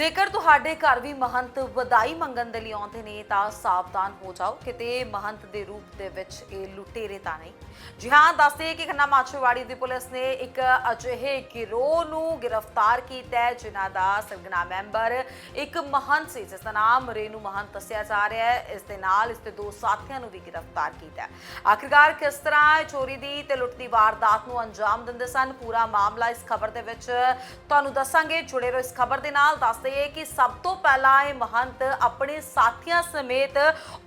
ਜੇਕਰ ਤੁਹਾਡੇ ਘਰ ਵੀ ਮਹੰਤ ਵਧਾਈ ਮੰਗਣ ਦੇ ਲਈ ਆਉਂਦੇ ਨੇ, ਤਾਂ ਸਾਵਧਾਨ ਹੋ ਜਾਓ। ਕਿਤੇ ਮਹੰਤ ਦੇ ਰੂਪ ਦੇ ਵਿੱਚ ਇਹ ਲੁਟੇਰੇ ਤਾਂ ਨਹੀਂ। ਜੀ ਹਾਂ ਦੱਸਦੇ ਕਿ ਖੰਨਾ ਮਾਛੀਵਾੜੀ ਦੀ ਪੁਲਿਸ ਨੇ ਇੱਕ ਅਜਿਹੇ ਗਿਰੋਹ ਨੂੰ ਗ੍ਰਿਫਤਾਰ ਕੀਤਾ ਹੈ, ਜਿਨ੍ਹਾਂ ਦਾ ਸਰਗਨਾ ਮੈਂਬਰ ਇੱਕ ਮਹੰਤ ਸੀ, ਜਿਸ ਦਾ ਨਾਮ ਰੇਨੂ ਮਹੰਤ ਦੱਸਿਆ ਜਾ ਰਿਹਾ ਹੈ। ਇਸ ਦੇ ਨਾਲ ਇਸ ਦੇ ਦੋ ਸਾਥੀਆਂ ਨੂੰ ਵੀ ਗ੍ਰਿਫਤਾਰ ਕੀਤਾ ਹੈ। ਆਖਿਰਕਾਰ ਕਿਸ ਤਰ੍ਹਾਂ ਚੋਰੀ ਦੀ ਤੇ ਲੁੱਟ ਦੀ ਵਾਰਦਾਤ ਨੂੰ ਅੰਜਾਮ ਦਿੰਦੇ ਸਨ, ਪੂਰਾ ਮਾਮਲਾ ਇਸ ਖਬਰ ਦੇ ਵਿੱਚ ਤੁਹਾਨੂੰ ਦੱਸਾਂਗੇ। ਜੁੜੇ ਰਹੋ ਇਸ ਖਬਰ ਦੇ ਨਾਲ ਦੱਸਦੇ ਦਈਏ ਕਿ ਸਭ ਤੋਂ ਪਹਿਲਾਂ ਇਹ ਮਹੰਤ ਆਪਣੇ ਸਾਥੀਆਂ ਸਮੇਤ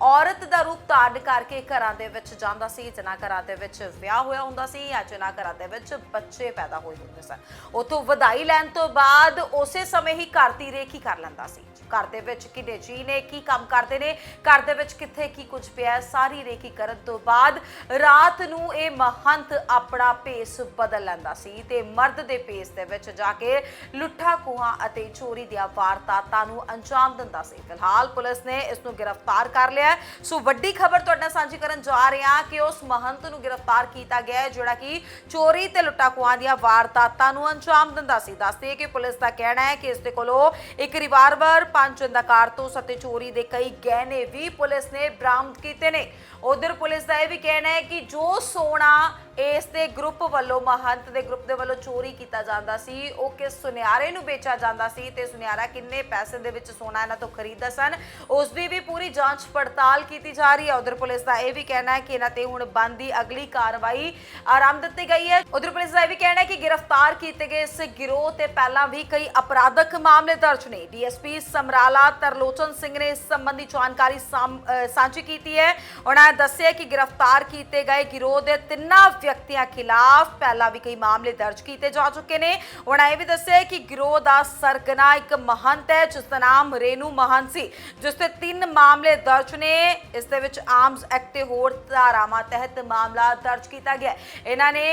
ਔਰਤ ਦਾ ਰੂਪ ਧਾਰਨ ਕਰਕੇ ਘਰਾਂ ਦੇ ਵਿੱਚ ਜਾਂਦਾ ਸੀ, ਜਿਨ੍ਹਾਂ ਘਰਾਂ ਦੇ ਵਿੱਚ ਵਿਆਹ ਹੋਇਆ ਹੁੰਦਾ ਸੀ ਜਾਂ ਜਿਨ੍ਹਾਂ ਘਰਾਂ ਦੇ ਵਿੱਚ ਬੱਚੇ ਪੈਦਾ ਹੋਏ ਹੁੰਦੇ ਸਨ। ਉਥੋਂ ਵਧਾਈ ਲੈਣ ਤੋਂ ਬਾਅਦ ਉਸੇ ਸਮੇਂ ਹੀ ਘਰ ਦੀ ਰੇਖੀ ਕਰ ਲੈਂਦਾ ਸੀ। ਘਰ ਦੇ ਵਿੱਚ ਕਿੰਨੇ ਜੀ ਨੇ, ਕੀ ਕੰਮ ਕਰਦੇ ਨੇ, ਘਰ ਦੇ ਵਿੱਚ ਕਿੱਥੇ ਕੀ ਕੁਝ ਪਿਆ, ਸਾਰੀ ਰੇਖੀ ਕਰਨ ਤੋਂ ਬਾਅਦ ਰਾਤ ਨੂੰ ਇਹ ਮਹੰਤ ਆਪਣਾ ਭੇਸ ਬਦਲ ਲੈਂਦਾ ਸੀ ਤੇ ਮਰਦ ਦੇ ਭੇਸ ਦੇ ਵਿੱਚ ਜਾ ਕੇ ਲੁੱਠਾ ਖੋਹਾਂ ਅਤੇ ਚੋਰੀ ਦੀਆਂ ਵਾਰਦਾਤਾਂ ਨੂੰ ਅੰਜਾਮ ਦਿੰਦਾ ਸੀ। ਫਿਲਹਾਲ ਪੁਲਿਸ ਨੇ ਇਸ ਨੂੰ ਗ੍ਰਿਫਤਾਰ ਕਰ ਲਿਆ ਸੋ ਵੱਡੀ ਖਬਰ ਤੁਹਾਡੇ ਸਾਂਝੀ ਕਰਨ ਜਾ ਰਹੇ ਹਾਂ ਕਿ ਉਸ ਮਹੰਤ ਨੂੰ ਗ੍ਰਿਫਤਾਰ ਕੀਤਾ ਗਿਆ ਹੈ, ਜਿਹੜਾ ਕਿ ਚੋਰੀ ਤੇ ਲੁੱਟਾ ਦੀਆਂ ਵਾਰਦਾਤਾਂ ਨੂੰ ਅੰਜਾਮ ਦਿੰਦਾ ਸੀ। ਦੱਸਦੇ ਕਿ ਪੁਲਿਸ ਦਾ ਕਹਿਣਾ ਹੈ ਕਿ ਇਸ ਦੇ ਕੋਲੋਂ ਇੱਕ ਰਿਵਾਲਵਰ, ਪੰਜ ਚੰਦਾ ਕਾਰਤੂਸ ਅਤੇ ਚੋਰੀ ਦੇ ਕਈ ਗਹਿਣੇ ਵੀ ਪੁਲਿਸ ਨੇ ਬਰਾਮਦ ਕੀਤੇ ਨੇ। ਉਧਰ ਪੁਲਿਸ ਦਾ ਇਹ ਵੀ ਕਹਿਣਾ ਹੈ ਕਿ ਜੋ ਸੋਨਾ ਇਸ ਦੇ ਗਰੁੱਪ ਵੱਲੋਂ, ਮਹੰਤ ਦੇ ਗਰੁੱਪ ਦੇ ਵੱਲੋਂ ਚੋਰੀ ਕੀਤਾ ਜਾਂਦਾ ਸੀ। ਉਹ ਕਿਸ ਸੁਨਿਆਰੇ ਨੂੰ ਵੇਚਿਆ ਜਾਂਦਾ ਸੀ ਤੇ ਸੁਨਿਆਰਾ ਕਿੰਨੇ ਪੈਸੇ ਦੇ ਵਿੱਚ ਸੋਨਾ ਇਹਨਾਂ ਤੋਂ ਖਰੀਦਦਾ ਸਨ, ਉਸ ਦੀ ਵੀ ਪੂਰੀ ਜਾਂਚ ਪੜਤਾਲ ਕੀਤੀ ਜਾ ਰਹੀ ਹੈ। ਉਧਰ ਪੁਲਿਸ ਦਾ ਇਹ ਵੀ ਕਹਿਣਾ ਹੈ ਕਿ ਇਹਨਾਂ ਤੇ ਹੁਣ ਬੰਦੀ ਅਗਲੀ ਕਾਰਵਾਈ ਆਰੰਭ ਦਿੱਤੀ ਗਈ ਹੈ। ਉਧਰ ਪੁਲਿਸ ਦਾ ਇਹ ਵੀ ਕਹਿਣਾ ਹੈ ਕਿ ਗ੍ਰਿਫਤਾਰ ਕੀਤੇ ਗਏ ਇਸ ਗਿਰੋਹ ਤੇ ਪਹਿਲਾਂ ਵੀ ਕਈ ਅਪਰਾਧਕ ਮਾਮਲੇ ਦਰਜ ਨੇ। ਡੀਐਸਪੀ ਸਮਰਾਲਾ ਤਰਲੋਚਨ ਸਿੰਘ ਨੇ ਇਸ ਸੰਬੰਧੀ ਜਾਣਕਾਰੀ ਸਾਮ- ਸਾਂਝੀ ਕੀਤੀ ਹੈ। ਉਹਨਾਂ ਨੇ ਦੱਸਿਆ ਕਿ ਗ੍ਰਿਫਤਾਰ ਕੀਤੇ ਗਏ ਗਿਰੋਹ ਦੇ ਤਿੰਨਾਂ ਵਿਅਕਤੀਆਂ ਖਿਲਾਫ ਪਹਿਲਾਂ ਵੀ ਕਈ ਮਾਮਲੇ ਦਰਜ ਕੀਤੇ ਜਾ ਚੁੱਕੇ ਨੇ। ਉਹਨਾਂ ਇਹ ਵੀ ਦੱਸਿਆ ਕਿ ਗਿਰੋਹ ਦਾ ਸਰਗਨਾ ਇੱਕ ਮਹੰਤ ਹੈ, ਜਿਸ ਦਾ ਨਾਮ ਰੇਨੂ ਮਹੰਤ ਸੀ, ਜਿਸ ਤੇ ਤਿੰਨ ਮਾਮਲੇ ਦਰਜ ਨੇ। ਇਸ ਦੇ ਵਿੱਚ ਆਰਮਸ ਐਕਟ ਤੇ ਹੋਰ ਧਾਰਾਵਾਂ ਤਹਿਤ ਮਾਮਲਾ ਦਰਜ ਕੀਤਾ ਗਿਆ ਇਹਨਾਂ ਨੇ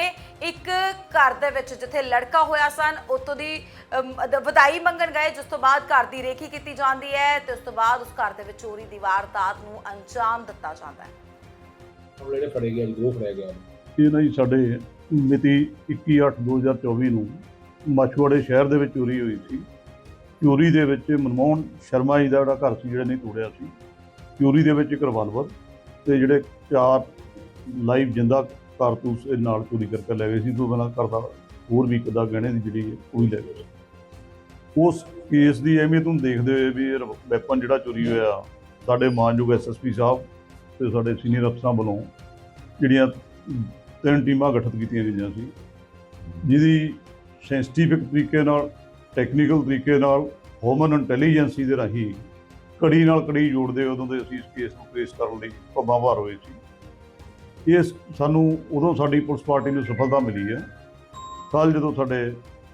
ਇੱਕ ਘਰ ਦੇ ਵਿੱਚ ਜਿੱਥੇ ਲੜਕਾ ਹੋਇਆ ਸਨ ਉਤੋਂ ਦੀ ਵਧਾਈ ਮੰਗਣ ਗਏ, ਜਿਸ ਤੋਂ ਬਾਅਦ ਘਰ ਦੀ ਰੇਖੀ ਕੀਤੀ ਜਾਂਦੀ ਹੈ ਤੇ ਉਸ ਤੋਂ ਬਾਅਦ ਉਸ ਘਰ ਦੇ ਵਿੱਚ ਚੋਰੀ ਦੀ ਵਾਰਦਾਤ ਨੂੰ ਅੰਜਾਮ ਦਿੱਤਾ ਜਾਂਦਾ ਹੈ। ਹੁਣ ਜਿਹੜੇ ਫੜੇ ਗਿਆ ਦੋ ਫੜਿਆ ਗਿਆ ਇਹ ਨਾ ਜੀ ਸਾਡੇ ਮਿਤੀ 21/8/2024 ਨੂੰ ਮਾਛੂਵਾੜੇ ਸ਼ਹਿਰ ਦੇ ਵਿੱਚ ਚੋਰੀ ਹੋਈ ਸੀ। ਚੋਰੀ ਦੇ ਵਿੱਚ ਮਨਮੋਹਨ ਸ਼ਰਮਾ ਜੀ ਦਾ ਜਿਹੜਾ ਘਰ ਸੀ ਜਿਹੜਾ ਨਹੀਂ ਤੋੜਿਆ ਸੀ। ਚੋਰੀ ਦੇ ਵਿੱਚ ਇੱਕ ਰਿਵਾਲਵਰ ਤੇ ਜਿਹੜੇ ਚਾਰ ਲਾਈਵ ਜਿੰਦਾ ਕਾਰਤੂਸ ਇਹ ਨਾਲ ਚੋਰੀ ਕਰਕੇ ਲੈ ਗਏ ਸੀ। ਤੋਂ ਬਿਨਾਂ ਕਰਦਾ ਹੋਰ ਵੀ ਇੱਕ ਗਹਿਣੇ ਦੀ ਜਿਹੜੀ ਹੈ ਉਹ ਹੀ ਲੈ ਗਏ। ਉਸ ਕੇਸ ਦੀ ਅਹਿਮੀਅਤ ਨੂੰ ਦੇਖਦੇ ਹੋਏ ਵੀ ਇਹ ਵੈਪਨ ਜਿਹੜਾ ਚੋਰੀ ਹੋਇਆ, ਸਾਡੇ ਮਾਨਯੋਗ ਐਸਐਸਪੀ ਸਾਹਿਬ ਤੇ ਸਾਡੇ ਸੀਨੀਅਰ ਅਫਸਰਾਂ ਵੱਲੋਂ ਜਿਹੜੀਆਂ ਤਿੰਨ ਟੀਮਾਂ ਗਠਿਤ ਕੀਤੀਆਂ ਗਈਆਂ ਸੀ, ਜਿਹਦੀ ਸੈਂਸਿਟਿਵਿਕ ਤਰੀਕੇ ਨਾਲ, ਟੈਕਨੀਕਲ ਤਰੀਕੇ ਨਾਲ ਹਿਊਮਨ ਇੰਟੈਲੀਜੈਂਸੀ ਦੇ ਰਾਹੀਂ ਕੜੀ ਨਾਲ ਕੜੀ ਜੋੜਦੇ ਉਦੋਂ ਦੇ ਅਸੀਂ ਇਸ ਕੇਸ ਨੂੰ ਟ੍ਰੇਸ ਕਰਨ ਲਈ ਪੱਬਾਂ ਭਾਰ ਹੋਏ ਸੀ। ਇਸ ਸਾਨੂੰ ਉਦੋਂ ਸਾਡੀ ਪੁਲਿਸ ਪਾਰਟੀ ਨੂੰ ਸਫਲਤਾ ਮਿਲੀ ਹੈ। ਕੱਲ ਜਦੋਂ ਸਾਡੇ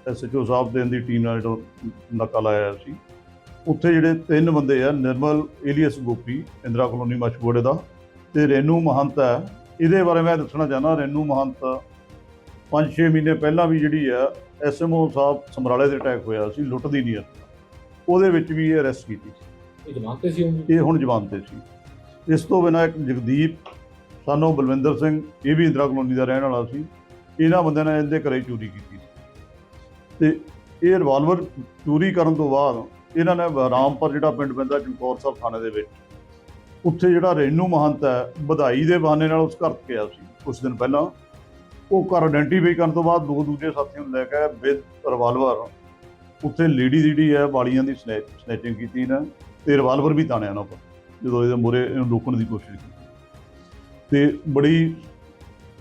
ਐਸਐਚਓ ਸਾਹਿਬ ਦੇ ਦੀ ਟੀਮ ਨਾਲ ਜਦੋਂ ਨਾਕਾ ਲਾਇਆ ਸੀ, ਉੱਥੇ ਜਿਹੜੇ ਤਿੰਨ ਬੰਦੇ ਆ, ਨਿਰਮਲ, ਏਲੀਅਸ ਗੋਪੀ, ਇੰਦਰਾ ਕਲੋਨੀ ਮਸ਼ਗੋੜੇ ਦਾ ਤੇ ਰੇਨੂ ਮਹੰਤ ਹੈ ਇਹਦੇ ਬਾਰੇ ਮੈਂ ਦੱਸਣਾ ਚਾਹੁੰਦਾ ਰੇਨੂ ਮਹੰਤ। 5-6 ਮਹੀਨੇ ਪਹਿਲਾਂ ਵੀ ਜਿਹੜੀ ਆ ਐਸਐਮਓ ਸਾਹਿਬ ਸਮਰਾਲੇ ਦੇ ਅਟੈਕ ਹੋਇਆ ਸੀ ਲੁੱਟ ਦੀ ਨੀਅਤ। ਉਹਦੇ ਵਿੱਚ ਵੀ ਇਹ ਅਰੈਸਟ ਕੀਤੀ ਸੀ। ਇਹ ਜਮਾਨਤੇ ਸੀ ਹੁਣ ਇਹ ਹੁਣ ਜ਼ਮਾਨਤ ਤੇ ਸੀ। ਇਸ ਤੋਂ ਬਿਨਾਂ ਇੱਕ ਜਗਦੀਪ ਸਾਨੂੰ ਬਲਵਿੰਦਰ ਸਿੰਘ ਇਹ ਵੀ ਇੰਦਰਾ ਕਲੋਨੀ ਦਾ ਰਹਿਣ ਵਾਲਾ ਸੀ। ਇਹਨਾਂ ਬੰਦਿਆਂ ਨੇ ਇਹਦੇ ਘਰੇ ਚੋਰੀ ਕੀਤੀ ਸੀ। ਤੇ ਇਹ ਰਿਵਾਲਵਰ ਚੋਰੀ ਕਰਨ ਤੋਂ ਬਾਅਦ ਇਹਨਾਂ ਨੇ ਰਾਮਪੁਰ ਜਿਹੜਾ ਪਿੰਡ ਪੈਂਦਾ ਚਮਕੌਰ ਸਾਹਿਬ ਥਾਣੇ ਦੇ ਵਿੱਚ ਉੱਥੇ ਜਿਹੜਾ ਰੇਨੂ ਮਹੰਤ ਹੈ, ਵਧਾਈ ਦੇ ਬਹਾਨੇ ਨਾਲ ਉਸ ਘਰ ਗਿਆ ਸੀ ਕੁਝ ਦਿਨ ਪਹਿਲਾਂ। ਉਹ ਘਰ ਆਇਡੈਂਟੀਫਾਈ ਕਰਨ ਤੋਂ ਬਾਅਦ ਦੋ ਦੂਜੇ ਸਾਥੀਆਂ ਨੂੰ ਲੈ ਕੇ ਵਿਦ ਰਿਵਾਲਵਰ ਉੱਥੇ ਲੇਡੀ ਜਿਹੜੀ ਹੈ, ਵਾਲੀਆਂ ਦੀ ਸਨੈਚਿੰਗ ਕੀਤੀ ਨਾ ਤੇ ਰਿਵਾਲਵਰ ਵੀ ਤਾਣਿਆ ਉਹਨਾਂ ਕੋਲ, ਜਦੋਂ ਇਹਦੇ ਮੂਹਰੇ ਇਹਨੂੰ ਰੋਕਣ ਦੀ ਕੋਸ਼ਿਸ਼ ਕੀਤੀ। ਤੇ ਬੜੀ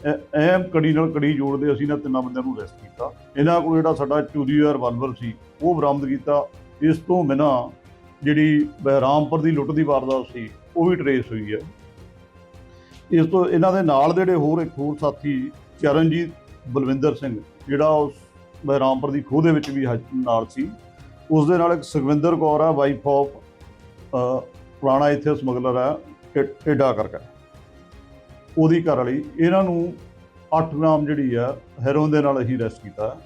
ਅ- ਅਹਿਮ ਕੜੀ ਨਾਲ ਕੜੀ ਜੋੜਦੇ ਅਸੀਂ ਇਹਨਾਂ ਤਿੰਨਾਂ ਬੰਦਿਆਂ ਨੂੰ ਅਰੈਸਟ ਕੀਤਾ। ਇਹਨਾਂ ਕੋਲ ਜਿਹੜਾ ਸਾਡਾ ਚੋਰੀ ਹੋਇਆ ਰਿਵਾਲਵਰ ਸੀ, ਉਹ ਬਰਾਮਦ ਕੀਤਾ। ਇਸ ਤੋਂ ਬਿਨਾਂ ਜਿਹੜੀ ਬਹਿਰਾਮਪੁਰ ਦੀ ਲੁੱਟ ਦੀ ਵਾਰਦਾਤ ਸੀ ਉਹ ਵੀ ਟਰੇਸ ਹੋਈ ਹੈ। ਇਸ ਤੋਂ ਇਹਨਾਂ ਦੇ ਨਾਲ ਜਿਹੜੇ ਹੋਰ ਇੱਕ ਹੋਰ ਸਾਥੀ ਚਰਨਜੀਤ ਬਲਵਿੰਦਰ ਸਿੰਘ, ਜਿਹੜਾ ਉਸ ਬਹਿਰਾਮਪੁਰ ਦੀ ਖੋਹ ਦੇ ਵਿੱਚ ਵੀ ਹਜ- ਨਾਲ ਸੀ, ਉਸ ਦੇ ਨਾਲ ਇੱਕ ਸੁਖਵਿੰਦਰ ਕੌਰ ਆ ਵਾਈਫ ਆਫ ਪੁਰਾਣਾ ਇੱਥੇ ਸਮਗਲਰ ਹੈ ਏ- ਏਡਾ ਕਰਕੇ। ਉਹਦੀ ਘਰ ਵਾਲੀ, ਇਹਨਾਂ ਨੂੰ 8 ਗ੍ਰਾਮ ਜਿਹੜੀ ਆ ਹੈਰੋਨ ਦੇ ਨਾਲ ਅਸੀਂ ਅਰੈਸਟ ਕੀਤਾ।